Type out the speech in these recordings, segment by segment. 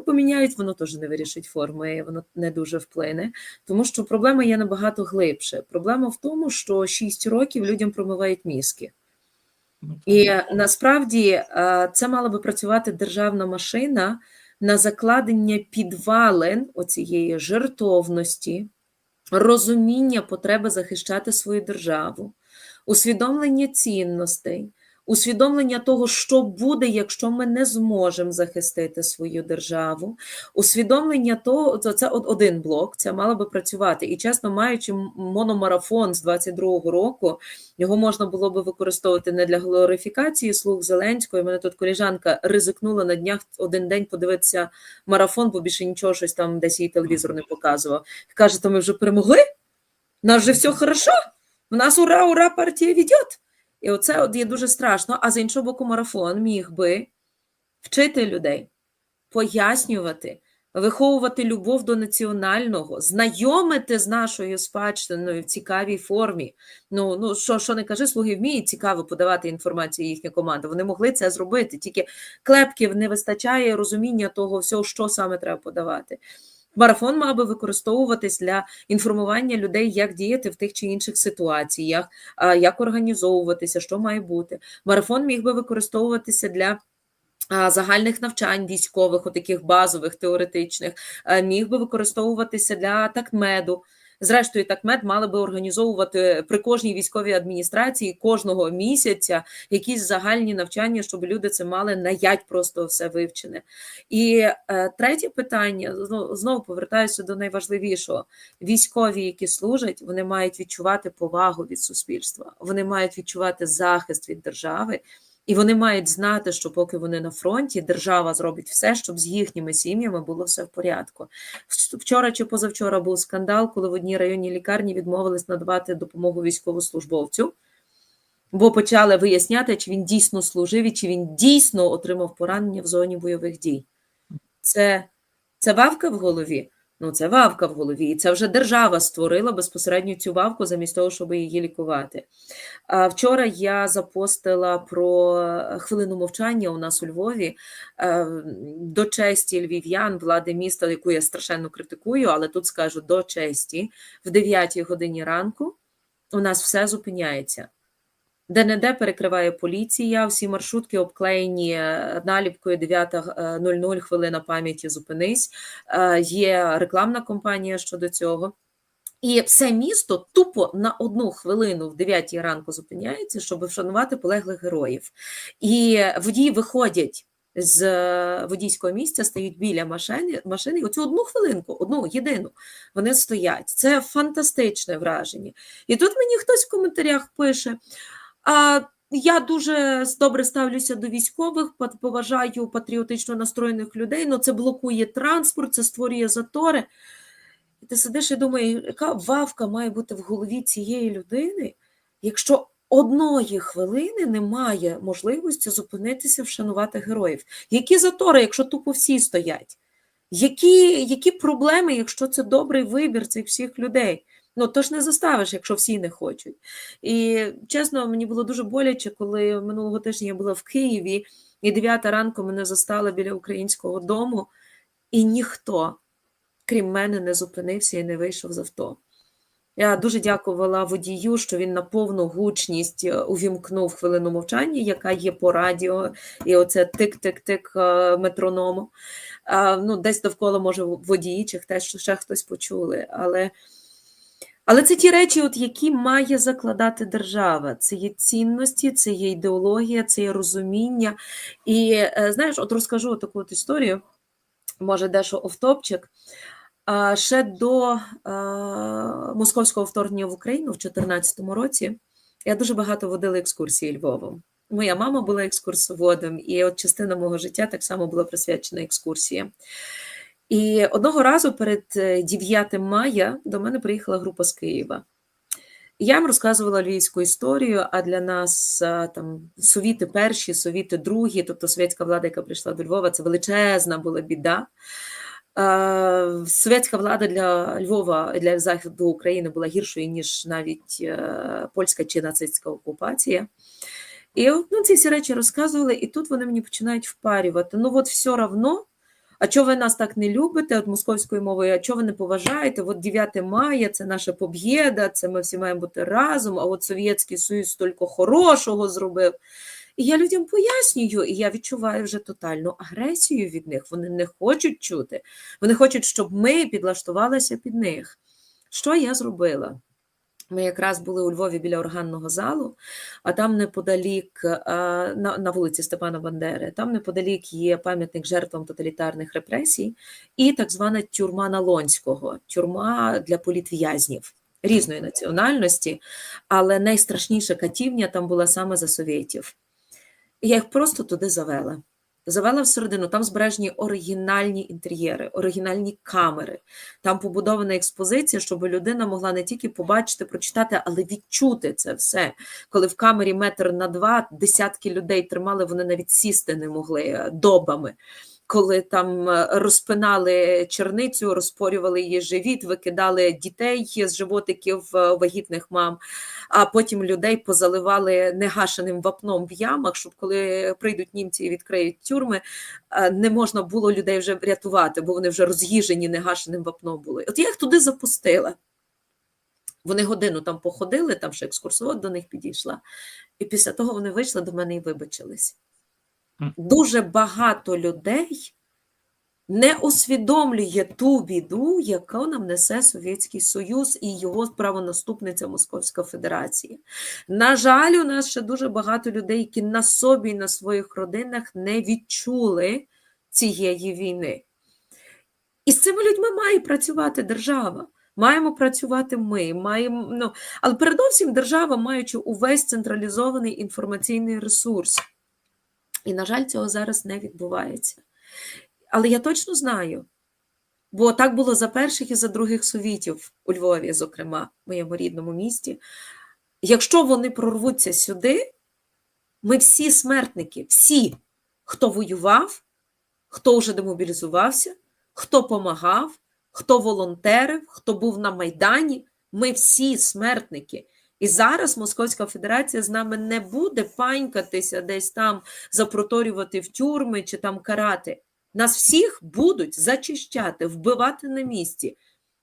поміняють, воно теж не вирішить форми, воно не дуже вплине, тому що проблема є набагато глибше. Проблема в тому, що 6 років людям промивають мізки. Ну, І насправді е, це мала би працювати державна машина на закладення підвалин оцієї жертовності, розуміння потреби захищати свою державу, усвідомлення цінностей, усвідомлення того, що буде, якщо ми не зможемо захистити свою державу, усвідомлення того, це, це один блок, це мало би працювати. І чесно, маючи мономарафон з 22-го року, його можна було би використовувати не для глорифікації слуг Зеленського. У мене тут коліжанка ризикнула на днях один день подивитися марафон, бо більше нічого щось там десь їй телевізор не показував. Каже, то ми вже перемогли? У нас вже все хорошо? У нас ура, ура, партія ведет. І оце є дуже страшно. А з іншого боку, марафон міг би вчити людей, пояснювати, виховувати любов до національного, знайомити з нашою спадщиною в цікавій формі. Ну, ну що, що не кажи, слуги вміють цікаво подавати інформацію їхня команда. Вони могли це зробити. Тільки клепків не вистачає розуміння того всього, що саме треба подавати. Марафон мав би використовуватись для інформування людей, як діяти в тих чи інших ситуаціях, як організовуватися, що має бути. Марафон міг би використовуватися для загальних навчань військових, отаких базових, теоретичних, міг би використовуватися для такмеду. Зрештою, такмед мали би організовувати при кожній військовій адміністрації кожного місяця якісь загальні навчання, щоб люди це мали наять просто все вивчене. І е, третє питання знову, знову повертаюся до найважливішого: військові, які служать, вони мають відчувати повагу від суспільства, вони мають відчувати захист від держави. І вони мають знати, що поки вони на фронті, держава зробить все, щоб з їхніми сім'ями було все в порядку. Вчора чи позавчора був скандал, коли в одній районній лікарні відмовились надавати допомогу військовослужбовцю, бо почали виясняти, чи він дійсно служив і чи він дійсно отримав поранення в зоні бойових дій. Це, це вавка в голові. Ну, це вавка в голові, і це вже держава створила безпосередньо цю вавку замість того, щоб її лікувати. А вчора я запостила про хвилину мовчання у нас у Львові е, до честі львів'ян, влади міста, яку я страшенно критикую, але тут скажу до честі, в 9 годині ранку у нас все зупиняється. Де-не-де перекриває поліція, всі маршрутки обклеєні е, наліпкою 9.00 хвилина пам'яті зупинись. Е, Є рекламна кампанія щодо цього. І все місто тупо на одну хвилину в 9 ранку зупиняється, щоб вшанувати полеглих героїв. І водії виходять з е, водійського місця, стають біля машини, машини, оцю одну хвилинку, одну єдину, вони стоять. Це фантастичне враження. І тут мені хтось в коментарях пише. А я дуже добре ставлюся до військових, поважаю патріотично настроєних людей, але це блокує транспорт, це створює затори. Ти сидиш і думаєш, яка вавка має бути в голові цієї людини, якщо одної хвилини немає можливості зупинитися, вшанувати героїв. Які затори, якщо тупо всі стоять? Які, які проблеми, якщо це добрий вибір цих всіх людей? Ну, то ж не заставиш, якщо всі не хочуть. І чесно, мені було дуже боляче, коли минулого тижня я була в Києві, і 9 ранку мене застала біля українського дому, і ніхто, крім мене, не зупинився і не вийшов з авто. Я дуже дякувала водію, що він на повну гучність е, увімкнув хвилину мовчання, яка є по радіо, і оце тик-тик-тик е, метроному. Ну, десь довкола, може, водії чи хтось, ще хтось почули. Але але це ті речі, от, які має закладати держава. Це є цінності, це є ідеологія, це є розуміння. І е, знаєш, от розкажу таку от історію, може, дещо офтопчик. Ще до московського вторгнення в Україну в 2014 році я дуже багато водила екскурсії Львовом. Моя мама була екскурсоводом, і от частина мого життя так само була присвячена екскурсіям. І одного разу перед 9 мая до мене приїхала група з Києва. Я їм розказувала львівську історію, а для нас там совіти перші, совіти другі, тобто совєтська влада, яка прийшла до Львова, це величезна була біда. Совєтська влада для Львова, для Заходу України була гіршою, ніж навіть е, польська чи нацистська окупація. І ну, ці всі речі розказували, і тут вони мені починають впарювати. Ну, от все одно А чого ви нас так не любите, от московською мовою, а чого ви не поважаєте? От 9 мая це наша побєда, це ми всі маємо бути разом, а от Совєтський Союз стільки хорошого зробив. І я людям пояснюю, і я відчуваю вже тотальну агресію від них. Вони не хочуть чути. Вони хочуть, щоб ми підлаштувалися під них. Що я зробила? Ми якраз були у Львові біля органного залу, а там неподалік, на, на вулиці Степана Бандери, там неподалік є пам'ятник жертвам тоталітарних репресій і так звана тюрма Налонського, тюрма для політв'язнів різної національності, але найстрашніша катівня там була саме за совєтів. Я їх просто туди завела. Завела всередину, там збережені оригінальні інтер'єри, оригінальні камери. Там побудована експозиція, щоб людина могла не тільки побачити, прочитати, але відчути це все. Коли в камері метр на два десятки людей тримали, вони навіть сісти не могли е, добами. Коли там е, розпинали черницю, розпорювали її живіт, викидали дітей з животиків е, вагітних мам, а потім людей позаливали негашеним вапном в ямах, щоб коли прийдуть німці і відкриють тюрми, е, не можна було людей вже рятувати, бо вони вже роз'їжені негашеним вапном були. От я їх туди запустила. Вони годину там походили, там ще екскурсовод до них підійшла, і після того вони вийшли до мене і вибачились. Дуже багато людей не усвідомлює ту біду, яку нам несе Совєтський Союз і його правонаступниця Московська Федерація. На жаль, у нас ще дуже багато людей, які на собі і на своїх родинах не відчули цієї війни. І з цими людьми має працювати держава. Маємо працювати ми, маємо, ну, але передовсім держава, маючи увесь централізований інформаційний ресурс. І, на жаль, цього зараз не відбувається. Але я точно знаю, бо так було за перших і за других совітів у Львові, зокрема, в моєму рідному місті. Якщо вони прорвуться сюди, ми всі смертники, всі, хто воював, хто вже демобілізувався, хто помагав, хто волонтерив, хто був на Майдані, ми всі смертники. І зараз Московська Федерація з нами не буде панькатися десь там, запроторювати в тюрми чи там карати. Нас всіх будуть зачищати, вбивати на місці.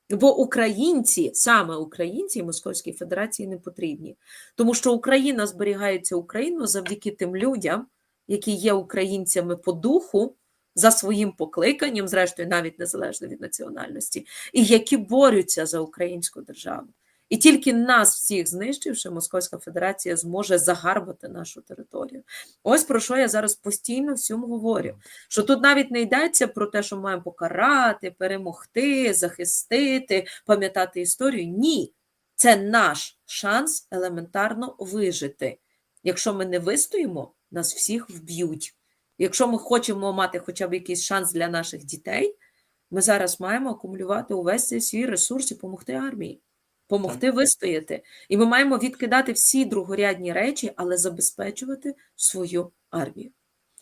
Бо українці, саме українці Московській Федерації не потрібні. Тому що Україна зберігається Україною завдяки тим людям, які є українцями по духу, за своїм покликанням, зрештою, навіть незалежно від національності, і які борються за українську державу. І тільки нас всіх знищивши, Московська Федерація зможе загарбати нашу територію. Ось про що я зараз постійно всьому говорю. Що тут навіть не йдеться про те, що маємо покарати, перемогти, захистити, пам'ятати історію. Ні, це наш шанс елементарно вижити. Якщо ми не вистоїмо, нас всіх вб'ють. Якщо ми хочемо мати хоча б якийсь шанс для наших дітей, ми зараз маємо акумулювати увесь цей свій ресурс і допомогти армії, допомогти вистояти. І ми маємо відкидати всі другорядні речі, але забезпечувати свою армію.